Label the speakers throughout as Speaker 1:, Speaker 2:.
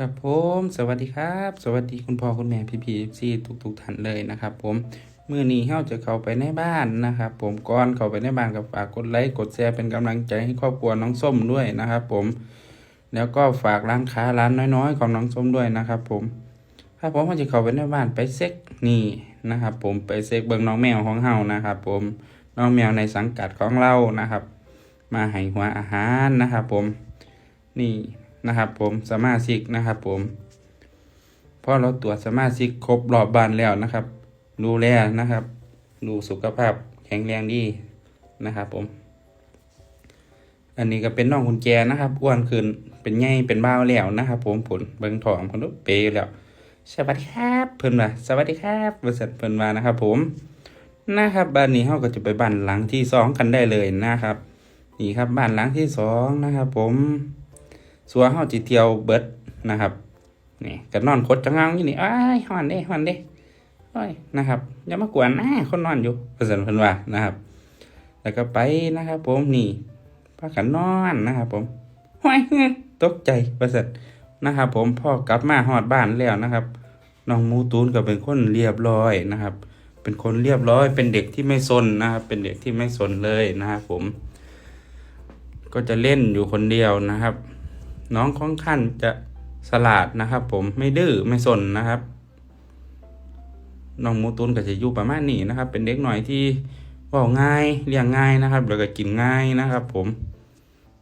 Speaker 1: ครับผมสวัสดีครับ สวัสดีคุณพ่อคุณแม่พี่พีซีทุกทุกท่านเลยนะครับ ผมมื่อนี้เฮาจะเข้าไปในบ้านนะครับ ผมก่อนเข้าไปในบ้านกับฝากกดไลค์กดแชร์เป็นกำลังใจให้ครอบครัวน้องส้มด้วยนะครับ ผม แล้วก็ฝากร้านค้าร้านน้อยๆ ของน้องส้มด้วยนะครับ ผมถ้าผมก็จะเข้าไปในบ้านไปเซ็กนี่นะครับ ผมไปเซ็กเบิ่งน้องแมวของเฮานะครับ ผมน้องแมวในสังกัดของเรานะครับ มาให้หัวอาหารนะครับ ผมนี่ นะครับ ผมสมาชิกนะครับ ผมพอเราตรวจสมาชิกครบรอบบ้านแล้วนะครับ ดูแลนะครับ ดูสุขภาพแข็งแรงดีนะครับผม อันนี้ก็เป็นน้องกุญแจนะครับอ้วนขึ้นเป็นไงเป็นบ้าวแล้วนะครับ ผมผลเบิ่งทองผลเปแล้ว สวัสดีครับเพิ่นว่าสวัสดีครับบริษัทเพิ่นว่านะครับ ผมนะครับบ้านนี้เฮาก็จะไปบ้านหลังที่สองกันได้เลยนะครับ นี่ครับบ้านหลังที่สองนะครับ ผม สัวเฮาจิเที่ยวเบิดนะครับนี่ก็นอนคดจังงังอยู่นี่อ้ายฮอนเด้ฮอนเด้โอ้ยนะครับอย่ามากวนนะคนนอนอยู่บริษัทเพิ่นว่านะครับ แล้วก็ไปนะครับ ผมนี่พากันนอนนะครับผมห้อยตกใจบริษัทนะครับ ผมพ่อกลับมาฮอดบ้านแล้วนะครับน้องมูตูนก็เป็นคนเรียบร้อยนะครับ เป็นคนเรียบร้อย เป็นเด็กที่ไม่ซนนะครับ เป็นเด็กที่ไม่ซนเลยนะครับผม ก็จะเล่นอยู่คนเดียวนะครับ น้องของขั้นจะสลาดนะครับ ผมไม่ดื้อไม่ซนนะครับน้องมูตูนก็จะอยู่ประมาณนี้นะครับ เป็นเด็กหน่อยที่ว่าง่ายเลี้ยงง่ายนะครับแล้วก็กินง่ายนะครับ ผม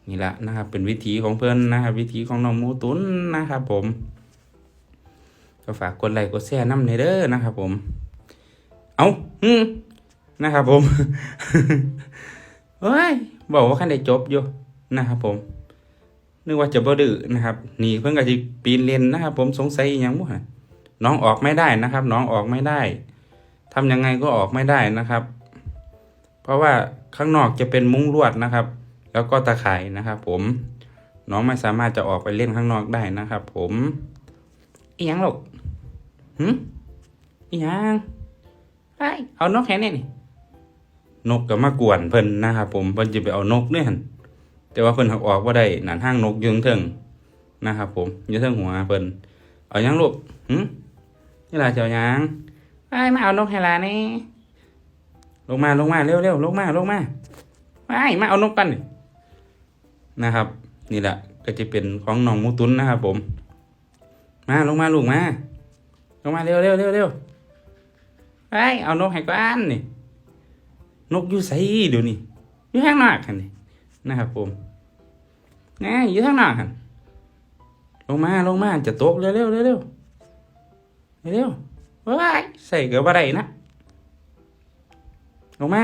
Speaker 1: นี่แหละนะครับ เป็นวิถีของเพื่อนนะครับ วิถีของน้องมูตูนนะครับ ผมก็ฝากกดไลค์กดแชร์น้ำในเด้อนะครับ ผม เอาอืมนะครับ ผมเฮ้ยบอกว่าขั้นได้จบอยู่นะครับ ผม นึกว่าจะบ่ดื้อนะครับนี่เพิ่งก็จะปีนเรียนนะครับ ผมสงสัยอหยังบ่ฮะน้องออกไม่ได้นะครับ น้องออกไม่ได้ทำยังไงก็ออกไม่ได้นะครับ เพราะว่าข้างนอกจะเป็นมุ้งลวดนะครับ แล้วก็ตะข่ายนะครับ ผม น้องไม่สามารถจะออกไปเล่นข้างนอกได้นะครับ ผมอีหยังหรอกหืมอีหยังไอ้ยเอานกแค่นี้นี่นกก็มากวนเพิ่นนะครับผมเพิ่นจะไปเอานกเนี่ย แต่ว่าเพิ่นหักออกว่าได้หนานห้างนกยืงเทิงนะครับ ผมยืงเทิงหัวเพิ่นเอายังลูกหึนี่ล่ะเจ้ายังไอ้ยมาเอานกให้ลานนี่ลงมาลงมาเร็วเร็วลงมาลงมาไอ้ยมาเอานกกันนี่นะครับ นี่แหละก็จะเป็นของน้องมูตุนนะครับ ผม มาลงมาลูกมาลงมาเร็วเร็วเร็วเร็วไอ้ยเอานกให้ก่อนนี่นกอยู่ไสเดี๋ยวนี้อยู่ข้างนอกกันนี่ นะครับผมนะอยู่ข้างนอกกันลงมาลงมาจะตกเร็วเร็วเร็วเร็วเร็วว้ายใส่เกือบอะไรนะลงมา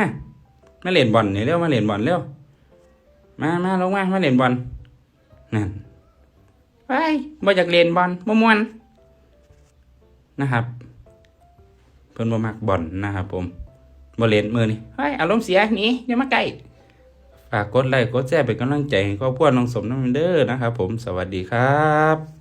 Speaker 1: มาเล่นบอลนี่เร็วมาเล่นบอลเร็วมามาลงมามาเล่นบอลนั่นว้ายบ่อยากเล่นบอลบ่มวนนะครับ เพิ่นบ่มักบอลนะครับผมบริเวณมือนี่เฮ้ยอารมณ์เสียหนีอย่ามาใกล้ ฝากกดไลค์กดแชร์เป็นกำลังใจให้ครอบครัวน้องสมน้ำเด้อนะครับผมสวัสดีครับ